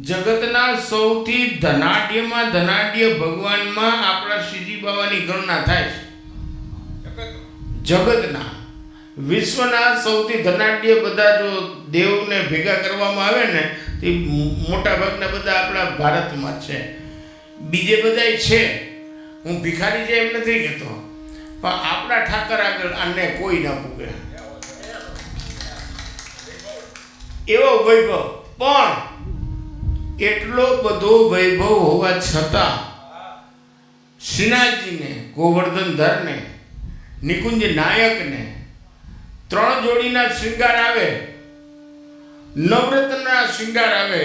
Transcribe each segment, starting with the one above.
જગતના સૌથી ધનાઢ્યમાં ધનાઢ્ય ભગવાનમાં આપણા શ્રીજી બાવાની ગણના થાય છે. જગતના વિશ્વના સૌથી ધનાઢ્ય બધા જો દેવને ભેગા કરવામાં આવે ને, તે મોટા ભાગના બધા આપણા ભારતમાં છે. બીજે બધાય છે. હું ભિખારી છે એમ નથી કહેતો. પણ આપણા ઠાકર આગળ આને કોઈ ના પૂગે. એવો વૈભવ. પણ એટલો બધો વૈભવ હોવા છતાં શ્રીનાથજીને ગોવર્ધનધરને, નિકુંજ નાયકને ત્રણ જોડીના શૃંગાર આવે નવરત્નના શૃંગાર આવે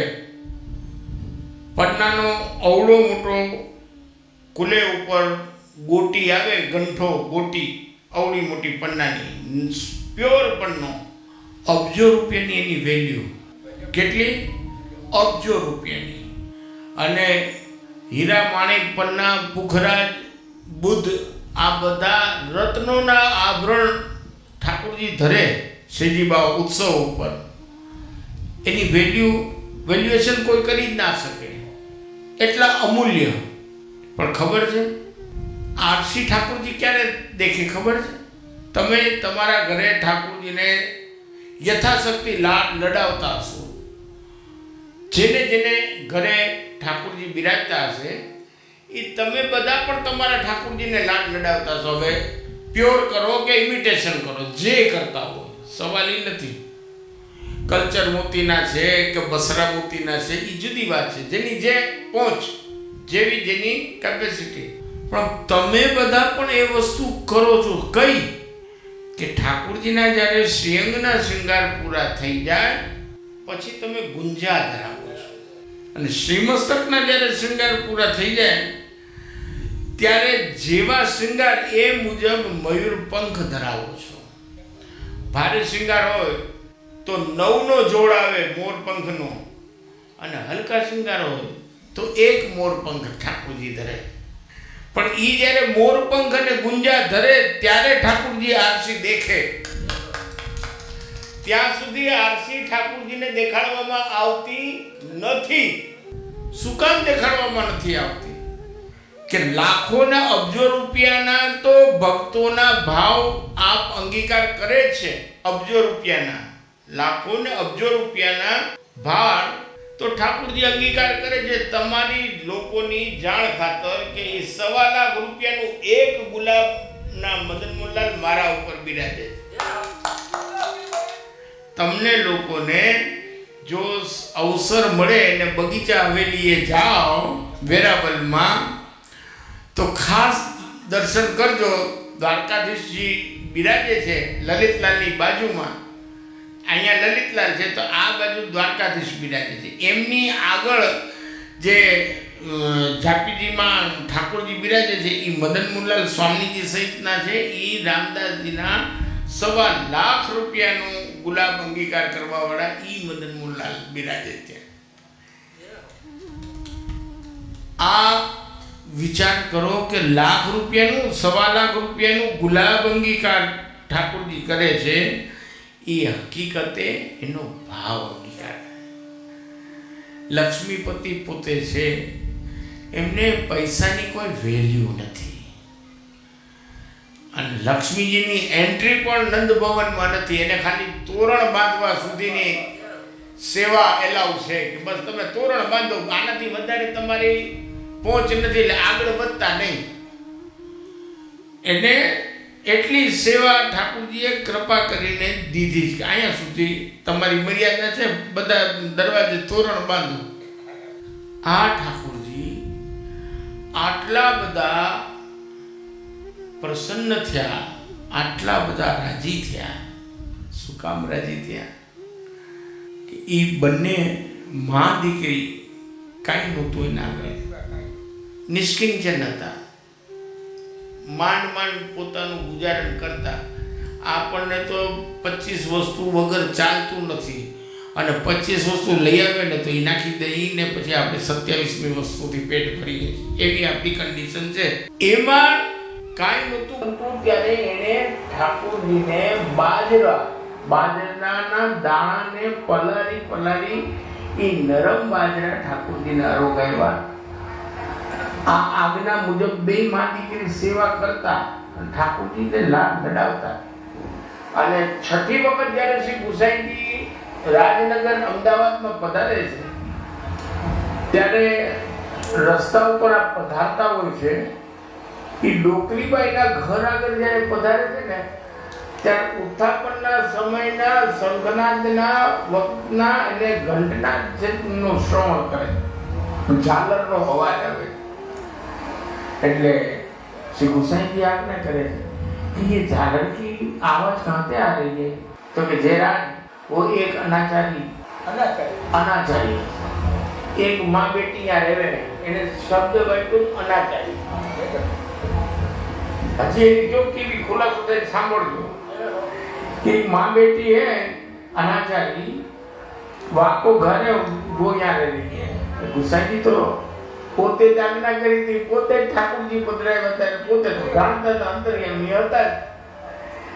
પટનાનો અવળો મોટો કુલે ઉપર ગોટી આવે, ગંઠો, ગોટી, અવળી મોટી પન્નાની પ્યોર પન્નો. અબજો રૂપિયાની એની વેલ્યુ કેટલી? અબજો રૂપિયાની. અને હીરા, માણેક, પન્ના પુખરાજ બુદ્ધ આ બધા રત્નોના આભરણ ઠાકોરજી ધરે શ્રીજીબા ઉત્સવ ઉપર. એની વેલ્યુ વેલ્યુએશન કોઈ કરી જ ના શકે. એટલા અમૂલ્ય. પણ ખબર છે? આરસી ઠાકોરજી ક્યારે દેખે ખબર છે? તમે તમારા ઘરે ઠાકોરજીને યથાશક્તિ લાડ લડાવતા હશો. જેને જેને ઘરે ઠાકોરજી બિરાજતા હશે, એ તમે બધા પણ તમારા ઠાકોરજીને લાડ લડાવતા હશો. હવે પ્યોર કરો કે ઇમિટેશન કરો? જે કરતા હોય. સવાલ એ નથી. કલ્ચર મોતીના છે કે બસરા મોતીના છે એ જુદી વાત છે. જેની જે પહોંચ, જેવી જેની કેપેસિટી પણ તમે બધા પણ એ વસ્તુ કરો છો. કઈ? કે ઠાકોરજીના જ્યારે શ્રીઅંગના શૃંગાર પૂરા થઈ જાય, પછી તમે ગુંજા ધરાવો છો. અને શ્રીમસ્તકના જ્યારે શૃંગાર પૂરા થઈ જાય, ત્યારે જેવા શૃંગાર એ મુજબ મયુર પંખ ધરાવો છો. ભારે શૃંગાર હોય તો નવનો જોડ આવે મોર પંખનો, અને હલકા શૃંગાર હોય તો એક મોર પંખ ઠાકોરજી ધરે. પણ એ જ્યારે મોર અને ગુંજા ધરે ત્યારે ઠાકોરજી આરસી દેખે. ત્યાં સુધી આરસી ઠાકોરજીને દેખાડવામાં આવતી નથી. શું કામ દેખાડવામાં નથી આવતી? કે લાખોના અબજો રૂપિયાના તો ભક્તોના ભાવ આપ અંગીકાર કરે છે અબજો રૂપિયાના. લાખો ને અબજો રૂપિયાના ભાર તો ઠાકુરજી અંગીકાર કરે છે, તમારી લોકોની જાણ ખાતર કે એ સવા લાખ રૂપિયાનું એક ગુલાબના મદન મોલાલ મારા ઉપર બિરાજે તમને લોકોને જો અવસર મળે ને બગીચા હવેલીએ જાઓ વેરાવલમાં તો ખાસ દર્શન કરજો. દ્વારકાધીશજી બિરાજે છે, લલિતલાલની બાજુમાં. અહીંયા લલિતલાલ છે તો આ બાજુ દ્વારકાધીશ બિરાજે છે. એમની આગળ જે અ, ઠાકોરજી બિરાજે છે એ મદન મુલાલ સ્વામીજી સહિતના છે એ રામદાસજીના સવા લાખ રૂપિયાનું ગુલાબ અંગીકાર કરવાવાળા ઈ મદન મુલાલ બિરાજે છે. આ વિચાર કરો કે લાખ રૂપિયાનું સવા લાખ રૂપિયાનું ગુલાબ અંગીકાર ઠાકોરજી કરે છે એ હકીકતે એનો ભાવ અંગીકાર લક્ષ્મીપતિ પોતે છે, એમને પૈસાની કોઈ વેલ્યુ નથી. અને લક્ષ્મીજીની એન્ટ્રી પણ નંદ ભવનમાં નથી, એને ખાલી તોરણ બાંધવા સુધીની સેવા એલાઉ છે કે બસ તમે તોરણ બાંધો, આનાથી વધારે તમારી પહોંચ નથી, એટલે આગળ વધતા નહીં. એને એટલી સેવા ઠાકુરજીએ કૃપા કરીને દીધી છે અહીંયા સુધી તમારી મર્યાદા છે, બધા દરવાજે તોરણ બાંધો. આ ઠાકુરજી આટલા બધા પ્રસન્ન થયા, આટલા બધા રાજી થયા, શું કામ રાજી થયા? કે એ બંને મા દીકરી કાંઈ નહોતું એના આગળ. નિષ્કિંચન હતા. માંડ માંડ પોતાનું ગુજારણ કરતા. આપણને તો પચીસ વસ્તુ વગર ચાલતું નથી. અને પચીસ વસ્તુ લઈ આવે ને તો એ નાખી દઈને પછી આપણે સત્યાવીસમી વસ્તુથી પેટ ભરીએ એવી આપણી કન્ડિશન છે. એમાં કાંઈ નહોતું. હતું ત્યારે એણે ઠાકોરજીને બાજરા, બાજરાના દાણાને પલારી પલારી એ નરમ બાજરા ઠાકોરજીને અરોગાવ્યા આ આજ્ઞા મુજબ બે માં દીકરી સેવા કરતા ઠાકોરજીને લાભ લડાવતા અને છઠ્ઠી વખત જ્યારે શ્રી ગુસાઈજી રાજનગર અમદાવાદમાં પધારે છે, ત્યારે રસ્તા ઉપર આ પધારતા હોય છે, એ ડોકલીબાઈના ઘર આગળ જ્યારે પધારે છે ને, ત્યારે ઉત્થાપનના સમયના શંખનાદના વખતના અને ઘંટના નો શ્રવણ કરે ઝાલરનો અવાજ આવે એટલે श्री गोसाई जी आज्ञा करे कि ये झालर की आवाज कहाँ से आ रही है तो कि जयराज वो एक अनाचारी अनाचारी एक माँ बेटी यहाँ रहे એને શબ્દ વાંચ્યું અનાચારી હજી એની જો કેવી ખુલાસો થાય સાંભળજો कि एक माँ बेटी है अनाचारी वो आपको घर है वो यहाँ रह रही है गुस्सा जी तो પોતે જ કરી હતી, પોતે જ ઠાકોરજી પધરાવ્યા હતા અને પોતે ભગવાનતા અંતર્યામી હતા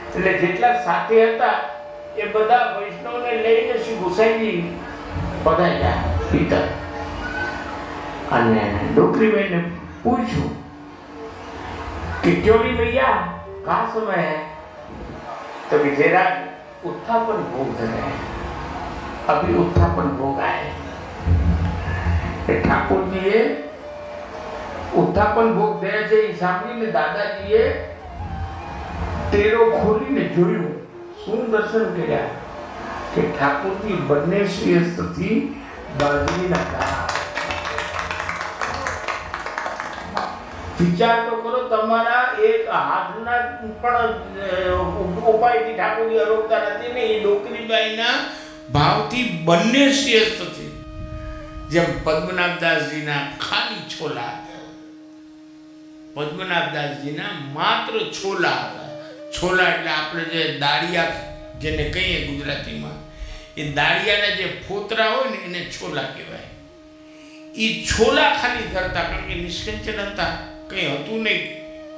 એટલે જેટલા સાથે હતા, એ બધા વૈષ્ણવને લઈને શ્રી ગુસાઈજી પધાર્યા, પિતા. અને ડોકરીભાઈને પૂછ્યું કે ક્યોરી ભૈયા, કા સમય તો કે જરા ઉત્થાપન ભોગ ધરે અભી ઉત્થાપન ભોગ આય. ઠાકોરજીએ ઉત્થાપન ભોગ થયા છે એ સાંભળીને દાદાજીએ તેરો ખોલીને જોયું. શું દર્શન કર્યા? કે ઠાકોરજી બંને શ્રેષ્ઠથી બાજરીના દાણા. વિચાર તો કરો, તમારા એક હાથના પણ ઉપાયથી ઠાકોરજી અરોગતા નથી ને, એ ડોકરીબાઈના ભાવથી બંને શ્રેષ્ઠ છે. જેમ પદ્મનાભદાસજીના ખાલી છોલા હતા પદ્મનાભદાસજીના માત્ર છોલા હતા. છોલા એટલે આપણે જે દાળિયા જેને કહીએ ગુજરાતીમાં, એ દાળિયાના જે ફોતરા હોય ને એને છોલા કહેવાય. એ છોલા ખાલી ધરતા કારણ કે નિષ્કંચન હતા, કંઈ હતું નહીં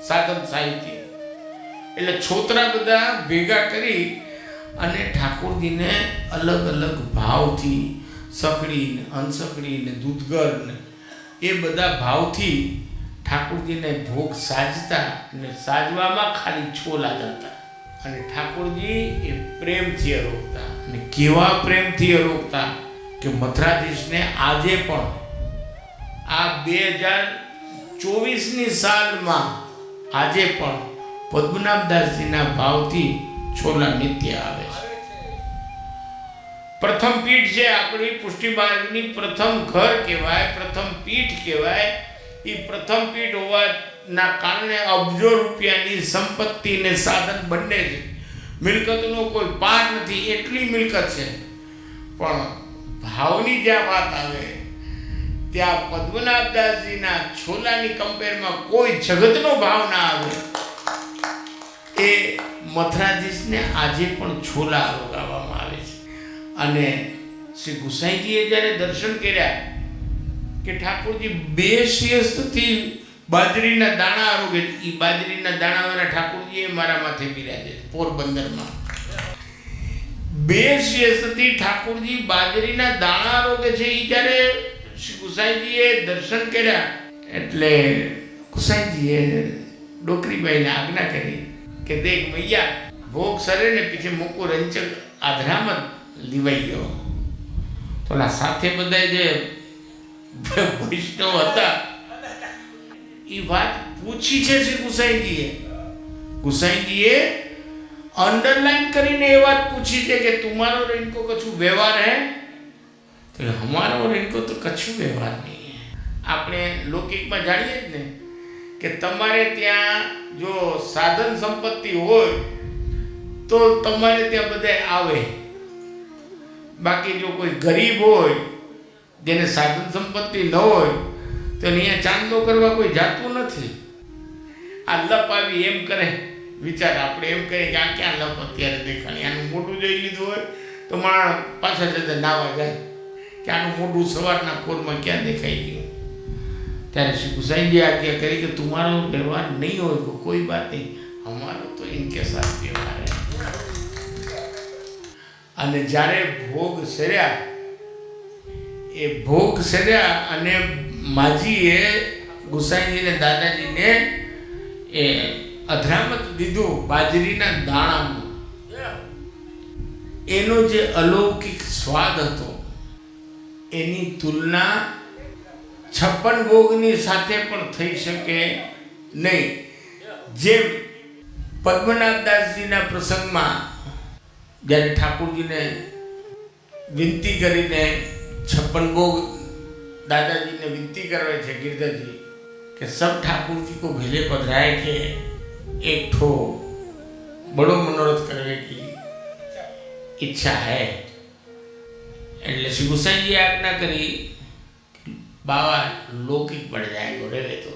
સાધન સાહિત્ય. એટલે છોતરા બધા ભેગા કરી અને ઠાકોરજીને અલગ અલગ ભાવથી સકડીને અનસકડીને દૂધગરને, એ બધા ભાવથી ઠાકોરજીને ભોગ સાજતા અને સાજવામાં ખાલી છોલા જતા અને ઠાકોરજી એ પ્રેમથી અરોગતા અને કેવા પ્રેમથી અરોગતા કે મથરાધીશને આજે પણ આ બે હજાર ચોવીસની સાલમાં આજે પણ પદ્મનાભદાસજીના ભાવથી છોલા નિત્ય આવે છે. પ્રથમ પીઠ છે આપણી પુષ્ટિમાર્ગની પ્રથમ ઘર કહેવાય, પ્રથમ પીઠ કહેવાય. એ પ્રથમ પીઠ હોવાના કારણે અબજો રૂપિયાની સંપત્તિ ને સાધન બંને છે. મિલકતનો કોઈ પાર નથી, એટલી મિલકત છે. પણ ભાવની જ્યાં વાત આવે, ત્યાં પદ્મનાભદાસજીના છોલાની કમ્પેરમાં કોઈ જગતનો ભાવ ના આવે. એ મથરાધીશને આજે પણ છોલા રોગાવવામાં આવે છે. અને શ્રી ગુસાઈજીએ જ્યારે દર્શન કર્યા કે ઠાકોરજી બે શિયસ્તથી બાજરીના દાણા આરોગે એ બાજરીના દાણાવાળા ઠાકોરજીએ મારા માથે બિરાજે પોરબંદરમાં. બે શિયસ્તથી ઠાકોરજી બાજરીના દાણા આરોગે છે એ જ્યારે ગુસાઈજીએ દર્શન કર્યા, એટલે ગુસાઈજીએ ડોકરીબાઈને આજ્ઞા કરી કે દેખ મૈયા ભોગ સરે ને પીછે મૂકો રંચક આધરામાં લીવાઈ ગયો. તો સાથે બધા જે વૈષ્ણવ હતા. એ વાત પૂછી છે શ્રી ગુસાઈજીએ ગુસાઈજીએ અંડરલાઈન કરીને એ વાત પૂછી છે કે તમારો રેનકો કછું વ્યવહાર હે? તો અમારો રેનકો તો કછું વ્યવહાર નહીં આપણે લૌકિકમાં જાણીએ જ ને કે તમારે ત્યાં જો સાધન સંપત્તિ હોય, તો તમારે ત્યાં બધે આવે. બાકી જો કોઈ ગરીબ હોય જેને સાધન સંપત્તિ ન હોય, તો અહીંયા ચાંદલો કરવા કોઈ જાતું નથી. આ લપ આવી એમ કરે. વિચાર, આપણે એમ કહીએ કે આ ક્યાં લપ અત્યારે દેખાણી? આનું મોટું જોઈ લીધું હોય, તો માણસ પાછા જતા નાવા જાય. કે આનું મોટું સવારના કોરમાં ક્યાં દેખાઈ ગયું? ત્યારે શ્રી ગુસાઈજી આજ્ઞા કરી કે તમારો વ્યવહાર નહીં હોય કોઈ વાત નહીં. અમારો તો ઇનકે સાથ વ્યવહાર અને જ્યારે ભોગ સર્યા એ ભોગ સર્યા અને માજીએ ગુસાઈજીને દાદાજીને એ અધરામત દીધું બાજરીના દાણાનું. એનો જે અલૌકિક સ્વાદ હતો, એની તુલના છપ્પન ભોગની સાથે પણ થઈ શકે નહીં. જેમ પદ્મનાથદાસજીના પ્રસંગમાં જ્યારે ઠાકોરજીને વિનંતી કરીને છપ્પન ભોગ દાદાજીને વિનંતી કરવે છે गिरधरजी कि सब ठाकुर जी को भेले पधराए के एक ठो बड़ो मनोरथ करने की ઈચ્છા હે એટલે શ્રી ગુસાઈજીએ આજ્ઞા કરી બાવા લૌકિક બન જાયગો રેવે તો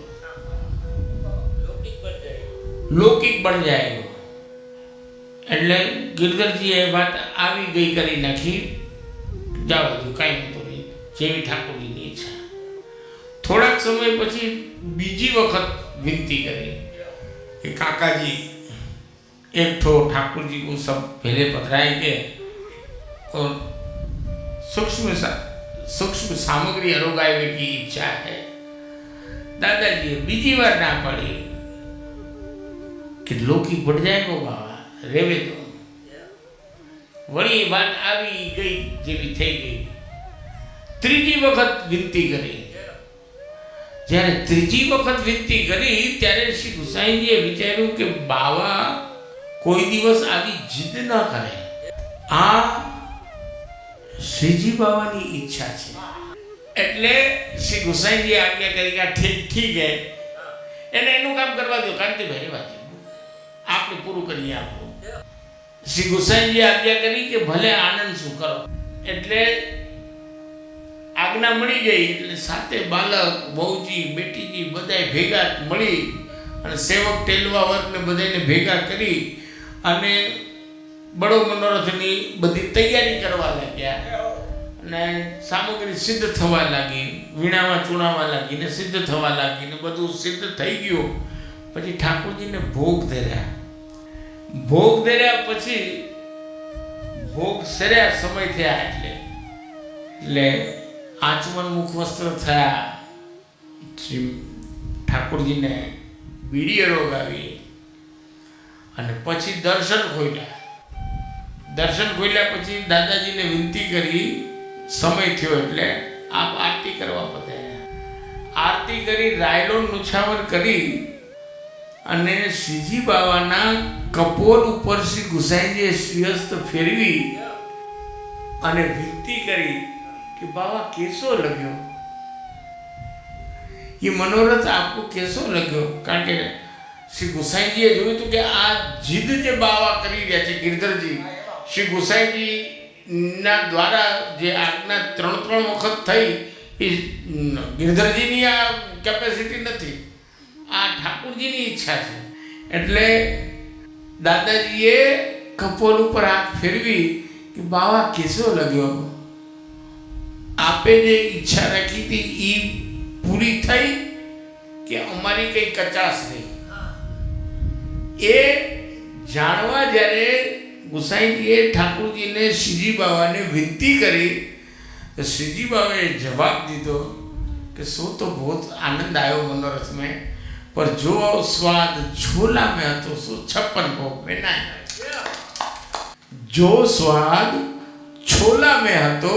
લૌકિક બન જાયગો એટલે ગિરધરજી એ વાત આવી ગઈ કરી નાખી જાવ હજુ કાંઈ વાંધો નહીં જેવી ઠાકોરજીની ઈચ્છા થોડાક સમય પછી બીજી વખત વિનંતી કરી કે કાકાજી एक ठो ठाकुर जी को सब पहले पधराए के और सूक्ष्म सा- सूक्ष्म सामग्री अरोगावे की इच्छा है दादाजी बीजी बार ना पड़ी कि लौकिक बढ़ जाएगो बाबा रेवे तो વળી એ વાત આવી ગઈ જેવી થઈ ગઈ ત્રીજી વખત વિનંતી કરી. જ્યારે ત્રીજી વખત વિનંતી કરી, ત્યારે શ્રી ગુસાઈજીએ વિચાર્યું કે બાવા, કોઈ દિવસ આવી જીદ ન કરે. આ શ્રીજી બાવાની ઈચ્છા છે. એટલે શ્રી ગુસાઈજીએ આજ્ઞા કરી કે ઠીક ઠીક હે. એને એનું કામ કરવા દો. કાંતિભાઈ વાત આપણે પૂરું કરીએ આપણું. શ્રી ગુસાઈજીએ આજ્ઞા કરી કે ભલે આનંદ શું કરો. એટલે આજ્ઞા મળી ગઈ એટલે સાથે બાલક બહુજી બેટીજી બધાય ભેગા મળી અને સેવક ટેલવા વર્ગને બધાને ભેગા કરી અને બડો મનોરથની બધી તૈયારી કરવા લાગ્યા. અને સામગ્રી સિદ્ધ થવા લાગી વીણામાં ચૂણાવા લાગી ને સિદ્ધ થવા લાગી ને બધું સિદ્ધ થઈ ગયું. પછી ઠાકોરજીને ભોગ ધર્યા. ભોગ ધર્યા પછી ભોગ સર્યા સમય થયા એટલે એટલે આચમન મુખ વસ્ત્ર થયા. શ્રી ઠાકોરજીને બીડી રોગ આવી. અને પછી દર્શન ખોલ્યા દર્શન ખોલ્યા પછી દાદાજીને વિનંતી કરી, સમય થયો એટલે આપ આરતી કરવા પધાર્યા. આરતી કરી રાયલો નુછાવર કરી અને શ્રીજી બાવાના કપોલ ઉપર શ્રી ગુસાઈજીએ શ્રીહસ્ત ફેરવી અને વિનંતી કરી કે બાવા કેસો લગ્યો એ મનોરથ આપો કેસો લગ્યો કારણ કે શ્રી ગુસાઈજીએ જોયું હતું કે આ જીદ જે બાવા કરી રહ્યા છે, ગિરધરજી, શ્રી ગુસાઈજી ના દ્વારા જે આજ્ઞા ત્રણ ત્રણ વખત થઈ, એ ગિરધરજીની આ કેપેસિટી નથી. આ ઠાકુરજીની ઈચ્છા છે. એટલે દાદાજીએ કપોલ ઉપર હાથ ફેરવી કે બાવા કેસો લગ્યો આપે જે ઈચ્છા રાખી હતી એ પૂરી થઈ કે અમારી કઈ કચાશ રહી એ જાણવા જ્યારે ગુસાઈજીએ ઠાકુરજીને શ્રીજી બાવાને વિનંતી કરી તો શ્રીજી બાબાએ જવાબ દીધો કે શું તો બહુ આનંદ આવ્યો मनोरथ में पर जो स्वाद छोला में હતો સો छप्पन भोग में ना जो स्वाद छोला में હતો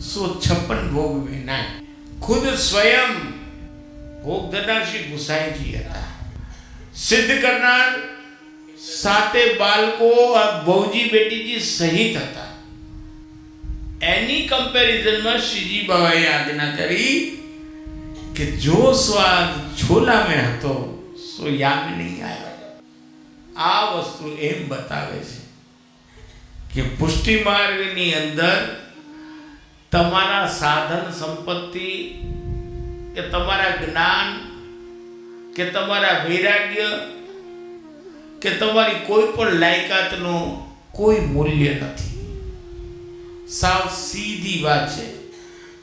સો छप्पन भोग में ना खुद स्वयं ભોગ ધરનાર શ્રી ગુસાઈજી હતા સિદ્ધ કરનાર સાતે બાળકો આ બહુજી બેટીજી સહિત હતા એની કમ્પેરિઝનમાં શ્રીજી બાબાએ આજ્ઞા કરી કે જો સ્વાદ છોલા મેં હતો સો યાદ નહીં આવ્યો આ વસ્તુ એમ બતાવે છે કે પુષ્ટિ માર્ગની અંદર તમારા સાધન સંપત્તિ કે તમારા જ્ઞાન કે તમારા વૈરાગ્ય કે તમારી કોઈ પણ લાયકાતનું કોઈ મૂલ્ય નથી. સાવ સીધી વાત છે.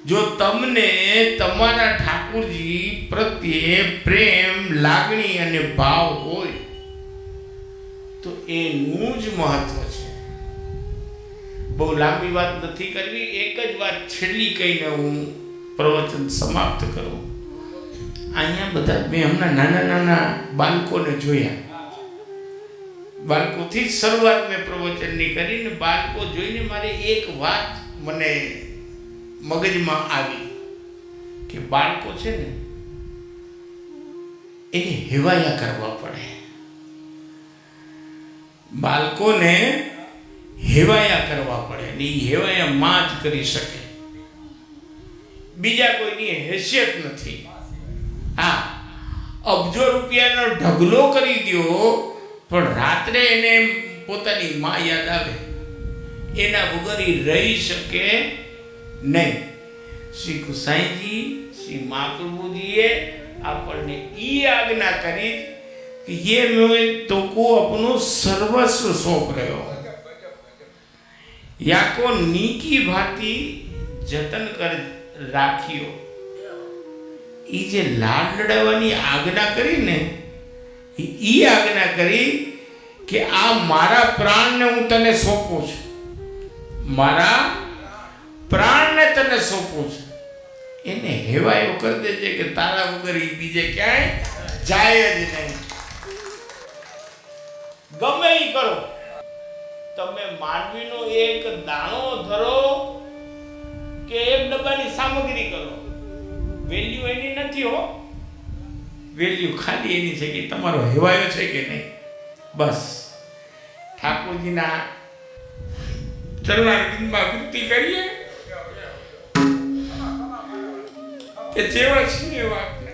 જો તમને તમારા ઠાકુરજી પ્રત્યે પ્રેમ, લાગણી અને ભાવ હોય, તો એનું જ મહત્વ છે. બહુ લાંબી વાત નથી કરવી, એક જ વાત છેલ્લી કહીને હું પ્રવચન સમાપ્ત કરું. અહીંયા બધા, મેં હમણાં નાના નાના બાળકોને જોયા. બાળકોથી જ શરૂઆત મેં પ્રવચનની કરીને બાળકો જોઈને મારે એક વાત મને મગજમાં આવી કે બાળકો છે ને, એને હેવાયા કરવા પડે. બાળકોને હેવાયા કરવા પડે ને એ હેવાયા માં જ કરી શકે બીજા કોઈની હેસિયત નથી હા અબજો રૂપિયાનો ઢગલો કરી દ્યો પણ રાત્રે એને પોતાની માં યાદ આવે એના વગર ઈ રહી શકે નહીં શ્રી ગુસાઈજી શ્રી મહાપ્રભુજીએ આપણને ઈ આજ્ઞા કરી कि ये मैं तुमको अपनो सर्वस्व सौंप रहे हो યાકો નીકી ભાતી જતન કર રાખ્યો એ જે લાડ લડાવવાની આજ્ઞા કરી ને એ આજ્ઞા કરી કે આ મારા પ્રાણને હું તને સોંપું છું મારા પ્રાણને તને સોંપું છું એને હેવાયો કરી દેજે કે તારા વગર એ બીજે ક્યાંય જાય જ નહીં. ગમે એ કરો. તમે માનવીનો એક દાણો ધરો કે એક ડબ્બાની સામગ્રી કરો. વેલ્યુ એની નથી હો. વેલ્યુ ખાલી એની છે કે તમારો હેવાયો છે કે નહીં? બસ. ઠાકોરજીના ચરણારવિંદમાં વિનંતી કરીએ. કે જેવા છીએ એવા.